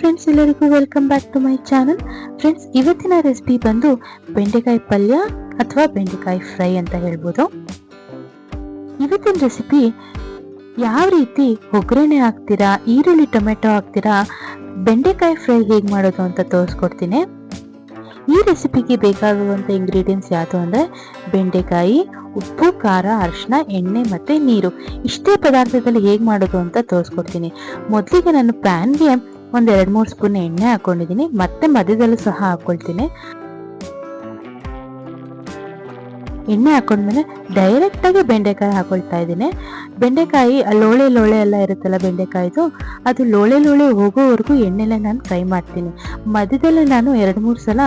Friends ಎಲ್ಲರಿಗೂ welcome back to my channel friends ಇವತ್ತಿನ recipe ಬಂದು ಬೆಂಡೆಕಾಯಿ ಪಲ್ಯ ಅಥವಾ ಬೆಂಡೆಕಾಯಿ ಫ್ರೈ ಅಂತ ಹೇಳ್ಬೋದು. ಇವತ್ತಿನ ರೆಸಿಪಿ ಯಾವ ರೀತಿ ಒಗ್ಗರಣೆ ಹಾಕ್ತೀರಾ, ಈರುಳ್ಳಿ, ಟೊಮೆಟೊ ಹಾಕ್ತೀರಾ, ಬೆಂಡೆಕಾಯಿ ಫ್ರೈ ಹೇಗೆ ಮಾಡೋದು ಅಂತ ತೋರಿಸ್ಕೊಡ್ತೀನಿ. ಈ ರೆಸಿಪಿಗೆ ಬೇಕಾಗುವಂಥ ಇಂಗ್ರೀಡಿಯೆಂಟ್ಸ್ ಯಾವುದು ಅಂದರೆ ಬೆಂಡೆಕಾಯಿ, ಉಪ್ಪು, ಖಾರ, ಅರಿಶಿನ, ಎಣ್ಣೆ ಮತ್ತು ನೀರು. ಇಷ್ಟೇ ಪದಾರ್ಥದಲ್ಲಿ ಹೇಗೆ ಮಾಡೋದು ಅಂತ ತೋರಿಸ್ಕೊಡ್ತೀನಿ. ಮೊದಲಿಗೆ ನಾನು ಪ್ಯಾನ್ಗೆ ಒಂದು ಎರಡು ಮೂರು ಸ್ಪೂನ್ ಎಣ್ಣೆ ಹಾಕೊಂಡಿದ್ದೀನಿ. ಮತ್ತೆ ಮಧ್ಯದಲ್ಲೂ ಸಹ ಹಾಕೊಳ್ತೀನಿ ಎಣ್ಣೆ ಹಾಕೊಂಡ್ಮೇಲೆ ಡೈರೆಕ್ಟಾಗಿ ಬೆಂಡೆಕಾಯಿ ಹಾಕೊಳ್ತಾ ಇದ್ದೀನಿ. ಬೆಂಡೆಕಾಯಿ ಲೋಳೆ ಲೋಳೆ ಎಲ್ಲ ಇರುತ್ತಲ್ಲ ಬೆಂಡೆಕಾಯಿದು, ಅದು ಲೋಳೆ ಲೋಳೆ ಹೋಗೋವರೆಗೂ ಎಣ್ಣೆಲೆ ನಾನು ಫ್ರೈ ಮಾಡ್ತೀನಿ. ಮಧ್ಯದಲ್ಲಿ ನಾನು ಎರಡು ಮೂರು ಸಲ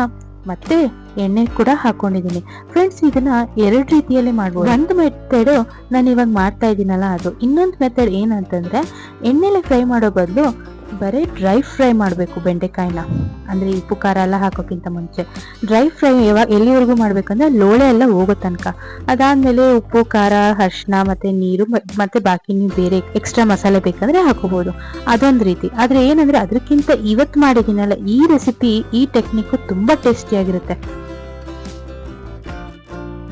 ಮತ್ತೆ ಎಣ್ಣೆ ಕೂಡ ಹಾಕೊಂಡಿದ್ದೀನಿ. ಫ್ರೆಂಡ್ಸ್ ಇದನ್ನ ಎರಡು ರೀತಿಯಲ್ಲಿ ಮಾಡ್ಬೋದು. ಒಂದು ಮೆಥಡ್ ನಾನು ಇವಾಗ ಮಾಡ್ತಾ ಇದ್ದೀನಲ್ಲ ಅದು. ಇನ್ನೊಂದು ಮೆಥಡ್ ಏನಂತಂದ್ರೆ, ಎಣ್ಣೆಲೆ ಫ್ರೈ ಮಾಡೋ ಬದಲು ಬರೀ ಡ್ರೈ ಫ್ರೈ ಮಾಡಬೇಕು ಬೆಂಡೆಕಾಯಿನ. ಅಂದರೆ ಉಪ್ಪು, ಖಾರ ಎಲ್ಲ ಹಾಕೋಕ್ಕಿಂತ ಮುಂಚೆ. ಡ್ರೈ ಫ್ರೈ ಯಾವಾಗ ಎಲ್ಲಿವರೆಗೂ ಮಾಡಬೇಕಂದ್ರೆ ಲೋಳೆ ಎಲ್ಲ ಹೋಗೋ ತನಕ. ಅದಾದಮೇಲೆ ಉಪ್ಪು, ಖಾರ ಅರ್ಶಿನ ಮತ್ತು ನೀರು ಮತ್ತು ಬಾಕಿ ನೀವು ಬೇರೆ ಎಕ್ಸ್ಟ್ರಾ ಮಸಾಲೆ ಬೇಕಂದರೆ ಹಾಕೋಬೋದು. ಅದೊಂದು ರೀತಿ. ಆದರೆ ಏನಂದರೆ ಅದಕ್ಕಿಂತ ಇವತ್ತು ಮಾಡಿದ್ದೀನಲ್ಲ ಈ ರೆಸಿಪಿ ಈ ಟೆಕ್ನಿಕ್ಕು ತುಂಬ ಟೇಸ್ಟಿಯಾಗಿರುತ್ತೆ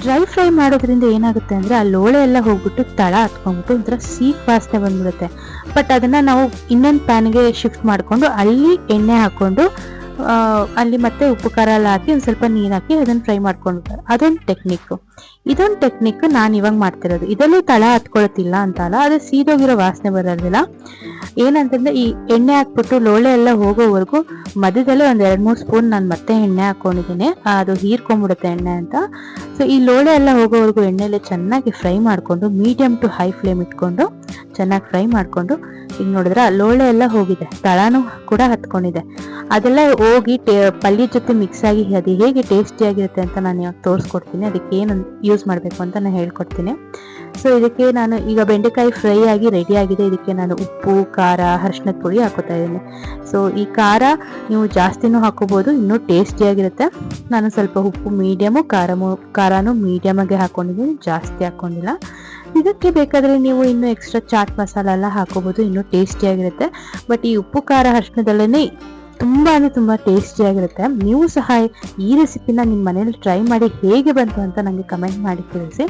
ಡ್ರೈ ಫ್ರೈ ಮಾಡೋದ್ರಿಂದ ಏನಾಗುತ್ತೆ ಅಂದರೆ ಆ ಲೋಳೆ ಎಲ್ಲ ಹೋಗ್ಬಿಟ್ಟು ತಳ ಹತ್ಕೊಂಡ್ಬಿಟ್ಟು ಒಂಥರ ಸೀಕ್ ವಾಸನೆ ಬಂದ್ಬಿಡುತ್ತೆ. ಬಟ್ ಅದನ್ನು ನಾವು ಇನ್ನೊಂದು ಪ್ಯಾನ್ಗೆ ಶಿಫ್ಟ್ ಮಾಡಿಕೊಂಡು ಅಲ್ಲಿ ಎಣ್ಣೆ ಹಾಕ್ಕೊಂಡು ಅಲ್ಲಿ ಮತ್ತೆ ಉಪ್ಪು ಖಾರ ಎಲ್ಲ ಹಾಕಿ ಒಂದು ಸ್ವಲ್ಪ ನೀರು ಹಾಕಿ ಅದನ್ನು ಫ್ರೈ ಮಾಡ್ಕೊಂಡು ಅದೊಂದು ಟೆಕ್ನಿಕ್ ಇದೊಂದು ಟೆಕ್ನಿಕ್ ನಾನು ಇವಾಗ ಮಾಡ್ತಿರೋದು. ಇದಲ್ಲೂ ತಳ ಹತ್ಕೊಳತಿಲ್ಲ ಅಂತ ಅಲ್ಲ ಅದು ಸೀದೋಗಿರೋ ವಾಸನೆ ಬರೋದಿಲ್ಲ. ಏನಂತಂದ್ರೆ ಈ ಎಣ್ಣೆ ಹಾಕ್ಬಿಟ್ಟು ಲೋಳೆ ಎಲ್ಲ ಹೋಗೋವರೆಗೂ ಮಧ್ಯದಲ್ಲೇ ಒಂದು ಎರಡು ಮೂರು ಸ್ಪೂನ್ ನಾನು ಮತ್ತೆ ಎಣ್ಣೆ ಹಾಕೊಂಡಿದ್ದೀನಿ. ಅದು ಹೀರ್ಕೊಂಡ್ಬಿಡುತ್ತೆ ಎಣ್ಣೆ ಅಂತ. ಸೊ ಈ ಲೋಳೆ ಎಲ್ಲ ಹೋಗೋವರೆಗೂ ಎಣ್ಣೆಲೆ ಚೆನ್ನಾಗಿ ಫ್ರೈ ಮಾಡಿಕೊಂಡು ಮೀಡಿಯಮ್ ಟು ಹೈ ಫ್ಲೇಮ್ ಇಟ್ಕೊಂಡು ಚೆನ್ನಾಗಿ ಫ್ರೈ ಮಾಡಿಕೊಂಡು, ಈಗ ನೋಡಿದ್ರೆ ಲೋಳೆ ಎಲ್ಲ ಹೋಗಿದೆ, ತಳಾನು ಕೂಡ ಹತ್ಕೊಂಡಿದೆ. ಅದೆಲ್ಲ ಹೋಗಿ ಟೇ, ಪಲ್ಯ ಜೊತೆ ಮಿಕ್ಸ್ ಆಗಿ ಅದು ಹೇಗೆ ಟೇಸ್ಟಿಯಾಗಿರುತ್ತೆ ಅಂತ ನಾನು ತೋರಿಸ್ಕೊಡ್ತೀನಿ. ಅದಕ್ಕೆ ಏನು ಯೂಸ್ ಮಾಡಬೇಕು ಅಂತ ನಾನು ಹೇಳ್ಕೊಡ್ತೀನಿ. ಸೊ ಇದಕ್ಕೆ ನಾನು ಈಗ ಬೆಂಡೆಕಾಯಿ ಫ್ರೈ ಆಗಿ ರೆಡಿ ಆಗಿದೆ. ಇದಕ್ಕೆ ನಾನು ಉಪ್ಪು, ಖಾರ ಅರಿಶಿನದ ಪುಡಿ ಹಾಕೋತಾ ಇದ್ದೀನಿ. ಸೊ ಈ ಖಾರ ನೀವು ಜಾಸ್ತಿನೂ ಹಾಕೋಬೋದು, ಇನ್ನೂ ಟೇಸ್ಟಿಯಾಗಿರುತ್ತೆ ನಾನು ಸ್ವಲ್ಪ ಉಪ್ಪು ಮೀಡಿಯಮು ಖಾರಮು, ಖಾರನೂ ಮೀಡಿಯಮಾಗೆ ಹಾಕ್ಕೊಂಡಿದ್ದೀನಿ ಜಾಸ್ತಿ ಹಾಕೊಂಡಿಲ್ಲ. ಇದಕ್ಕೆ ಬೇಕಾದರೆ ನೀವು ಇನ್ನೂ ಎಕ್ಸ್ಟ್ರಾ ಚಾಟ್ ಮಸಾಲ ಎಲ್ಲ ಹಾಕೋಬೋದು, ಇನ್ನೂ ಟೇಸ್ಟಿಯಾಗಿರುತ್ತೆ ಬಟ್ ಈ ಉಪ್ಪು ಖಾರ ಅರಿಶಿನದಲ್ಲೇ ತುಂಬ ತುಂಬಾ ಟೇಸ್ಟಿಯಾಗಿರುತ್ತೆ ನೀವು ಸಹ ಈ ರೆಸಿಪಿನ ನಿಮ್ಮ ಮನೇಲಿ ಟ್ರೈ ಮಾಡಿ ಹೇಗೆ ಬಂತು ಅಂತ ನನಗೆ ಕಮೆಂಟ್ ಮಾಡಿ ತಿಳಿಸಿ.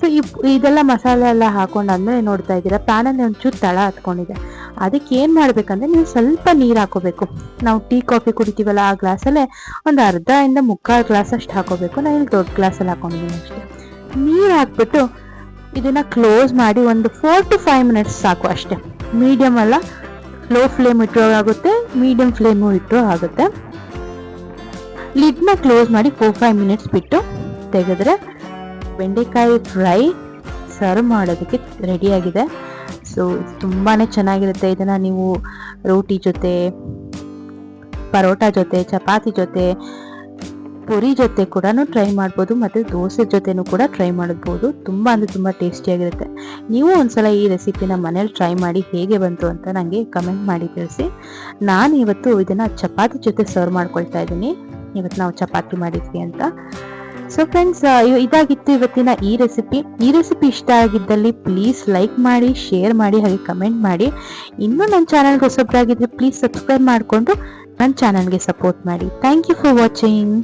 ಸೊ ಈ ಇದೆಲ್ಲ ಮಸಾಲೆ ಎಲ್ಲ ಹಾಕೊಂಡಾದ್ಮೇಲೆ ನೋಡ್ತಾ ಇದ್ದೀರಾ, ಪ್ಯಾನಲ್ಲಿ ಒಂಚೂರು ತಳ ಹತ್ಕೊಂಡಿದೆ. ಅದಕ್ಕೆ ಏನು ಮಾಡಬೇಕಂದ್ರೆ ನೀವು ಸ್ವಲ್ಪ ನೀರು ಹಾಕೋಬೇಕು. ನಾವು ಟೀ, ಕಾಫಿ ಕುಡಿತೀವಲ್ಲ ಆ ಗ್ಲಾಸಲ್ಲೇ ಒಂದು ಅರ್ಧ ಇಂದ ಮುಕ್ಕಾಲು ಗ್ಲಾಸ್ ಅಷ್ಟು ಹಾಕೋಬೇಕು. ನಾನು ಇಲ್ಲಿ ದೊಡ್ಡ ಗ್ಲಾಸಲ್ಲಿ ಹಾಕೊಂಡಿದ್ದೀನಿ ಅಷ್ಟೇ. ನೀರು ಹಾಕ್ಬಿಟ್ಟು ಇದನ್ನ ಕ್ಲೋಸ್ ಮಾಡಿ ಒಂದು ಫೋರ್ ಟು ಫೈವ್ ಮಿನಿಟ್ಸ್ ಸಾಕು ಅಷ್ಟೇ. ಮೀಡಿಯಮ್ ಅಲ್ಲ ಲೋ ಫ್ಲೇಮ್ ಇಟ್ಟರೂ ಆಗುತ್ತೆ ಮೀಡಿಯಮ್ ಫ್ಲೇಮು ಇಟ್ಟರೂ ಆಗುತ್ತೆ. ಲಿಡ್ನ ಕ್ಲೋಸ್ ಮಾಡಿ ಫೋರ್ ಫೈವ್ ಮಿನಿಟ್ಸ್ ಬಿಟ್ಟು ತೆಗೆದ್ರೆ ಬೆಂಡೆಕಾಯಿ ಫ್ರೈ ಸರ್ವ್ ಮಾಡೋದಕ್ಕೆ ರೆಡಿಯಾಗಿದೆ ಸೊ ತುಂಬಾ ಚೆನ್ನಾಗಿರುತ್ತೆ. ಇದನ್ನು ನೀವು ರೋಟಿ ಜೊತೆ, ಪರೋಟ ಜೊತೆ, ಚಪಾತಿ ಜೊತೆ ಪುರಿ ಜೊತೆ ಕೂಡ ಟ್ರೈ ಮಾಡ್ಬೋದು ಮತ್ತು ದೋಸೆ ಜೊತೆನೂ ಕೂಡ ಟ್ರೈ ಮಾಡ್ಬೋದು. ತುಂಬ ಅಂದರೆ ತುಂಬ ಟೇಸ್ಟಿಯಾಗಿರುತ್ತೆ ನೀವು ಒಂದ್ಸಲ ಈ ರೆಸಿಪಿನ ಮನೇಲಿ ಟ್ರೈ ಮಾಡಿ ಹೇಗೆ ಬಂತು ಅಂತ ನನಗೆ ಕಮೆಂಟ್ ಮಾಡಿ ತಿಳಿಸಿ. ನಾನು ಇವತ್ತು ಇದನ್ನು ಚಪಾತಿ ಜೊತೆ ಸರ್ವ್ ಮಾಡ್ಕೊಳ್ತಾ ಇದ್ದೀನಿ. ಇವತ್ತು ನಾವು ಚಪಾತಿ ಮಾಡಿದ್ವಿ ಅಂತ. ಸೊ ಫ್ರೆಂಡ್ಸ್ ಇದಾಗಿತ್ತು ಇವತ್ತಿನ ಈ ರೆಸಿಪಿ ಈ ರೆಸಿಪಿ ಇಷ್ಟ ಆಗಿದ್ದಲ್ಲಿ ಪ್ಲೀಸ್ ಲೈಕ್ ಮಾಡಿ ಶೇರ್ ಮಾಡಿ, ಹಾಗೆ ಕಮೆಂಟ್ ಮಾಡಿ. ಇನ್ನೂ ನನ್ನ ಚಾನಲ್ಗೆ ಹೊಸೊಬ್ಬರಾಗಿದ್ದರೆ ಪ್ಲೀಸ್ ಸಬ್ಸ್ಕ್ರೈಬ್ ಮಾಡಿಕೊಂಡು ನನ್ನ ಚಾನಲ್ಗೆ ಸಪೋರ್ಟ್ ಮಾಡಿ. Thank you for watching